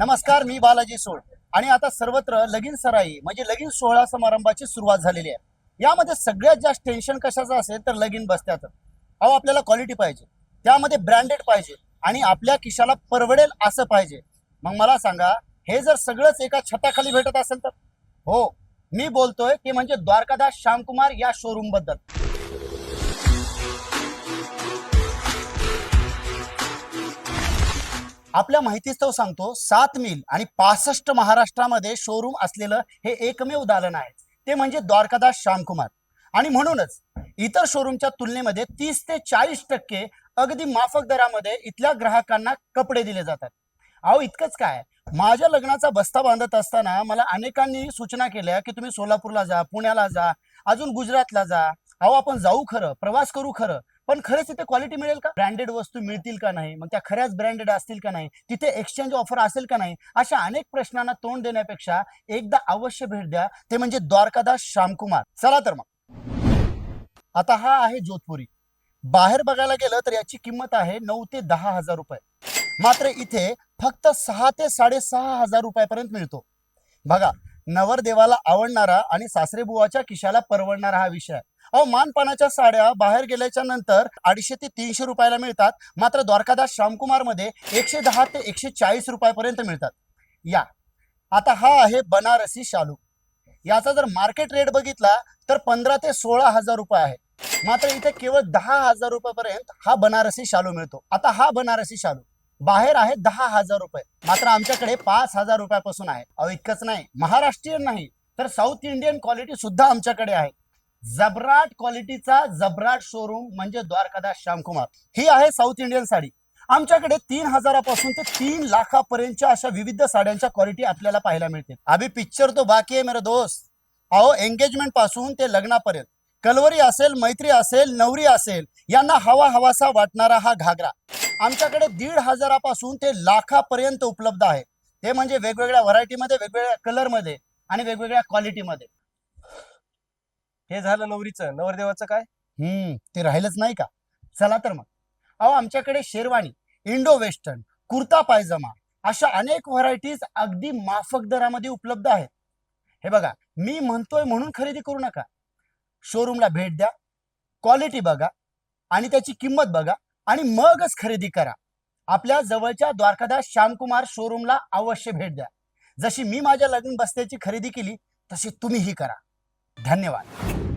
नमस्कार मी बालाजी सोळ. आणि आता सर्वत्र लगीन सराई म्हणजे लगीन सोहळा समारंभाची सुरुवात झालेली आहे. यामध्ये सगळ्यात जास्त टेन्शन कशाचं असेल तर लगीन बसत्याचं. अहो आपल्याला क्वालिटी पाहिजे. त्यामध्ये ब्रँडेड पाहिजे. आणि आपल्या खिशाला परवडेल असं पाहिजे. मग मला सांगा हे जर सगळंच एका छताखाली भेटत असेल तर? हो मी बोलतोय ते म्हणजे द्वारकादास श्यामकुमार या शोरूमबद्दल. आपल्या माहितीस्तव सांगतो सात मिल आणि पासष्ट महाराष्ट्रामध्ये शोरूम असलेलं हे एकमेव दालन आहे. ते म्हणजे द्वारकादास श्यामकुमार. आणि म्हणूनच इतर शोरूमच्या तुलनेमध्ये तीस ते चाळीस टक्के अगदी माफक दरामध्ये इथल्या ग्राहकांना कपडे दिले जातात. अहो इतकंच काय? माझ्या लग्नाचा बस्ता बांधत असताना मला अनेकांनी सूचना केल्या की तुम्ही सोलापूरला जा पुण्याला जा अजून गुजरातला जा. अहो आपण जाऊ खरं प्रवास करू खरं. पण खरंच तिथे क्वालिटी मिळेल का? ब्रँडेड वस्तू मिळतील का नाही? मग त्या खऱ्याच ब्रँडेड असतील का नाही? तिथे एक्सचेंज ऑफर असेल का नाही? अशा अनेक प्रश्नांना तोंड देण्यापेक्षा एकदा अवश्य भेट द्या. ते म्हणजे द्वारकादास श्यामकुमार. चला तर मग. आता हा आहे जोधपुरी. बाहेर बघायला गेलं तर याची किंमत आहे नऊ ते दहा हजार रुपये. मात्र इथे फक्त सहा ते साडेसहा हजार रुपयापर्यंत मिळतो. बघा नवरदेवाला आवडणारा आणि सासरेबुवाच्या खिशाला परवडणारा हा विषय आहे. अहो मानपानाच्या साड्या बाहेर गेल्याच्यानंतर अडीचशे ते तीनशे रुपयाला मिळतात. मात्र द्वारकादास श्यामकुमारमध्ये एकशे दहा ते एकशे चाळीस रुपयापर्यंत मिळतात. या. आता हा आहे बनारसी शालू. याचा जर मार्केट रेट बघितला तर पंधरा ते सोळा हजार रुपये आहे. मात्र इथे केवळ दहा हजार रुपयापर्यंत हा बनारसी शालू मिळतो. आता हा बनारसी शालू बाहेर आहे दहा हजार रुपये. मात्र आमच्याकडे पाच हजार रुपयापासून आहे. अहो इतकंच नाही. महाराष्ट्रीयन नाही तर साऊथ इंडियन क्वालिटी सुद्धा आमच्याकडे आहे. जबराट क्वालिटीचा जबराट शोरूम म्हणजे द्वारकादास श्यामकुमार. ही आहे साऊथ इंडियन साडी. आमच्याकडे तीन हजारापासून ते तीन लाखापर्यंतच्या अशा विविध साड्यांच्या क्वालिटी आपल्याला पाहायला मिळतील. अभि पिक्चर तो बाकी आहे मेरा दोस्त. अहो एंगेजमेंटपासून ते लग्नापर्यंत. कलवरी असेल मैत्री असेल नवरी असेल यांना हवा हवासा वाटणारा हा घागरा. आमच्याकडे दीड हजारापासून ते लाखापर्यंत उपलब्ध आहे. ते म्हणजे वेगवेगळ्या व्हरायटीमध्ये वेगवेगळ्या कलरमध्ये आणि वेगवेगळ्या क्वालिटीमध्ये हे झालं नवरीचं नवरदेवाचं काय? हम्म ते राहिलंच नाही का? चला तर मग. अहो आमच्याकडे शेरवानी इंडो वेस्टर्न कुर्ता पायजमा अशा अनेक व्हरायटीज अगदी माफक दरामध्ये उपलब्ध आहेत. हे बघा मी म्हणतोय म्हणून खरेदी करू नका. शोरूमला भेट द्या क्वालिटी बघा आणि त्याची किंमत बघा आणि मगच खरेदी करा. आपल्या जवळच्या द्वारकादास श्यामकुमार शोरूमला अवश्य भेट द्या. जशी मी माझ्या लग्न बस्त्याची खरेदी केली तशी तुम्हीही करा. धन्यवाद.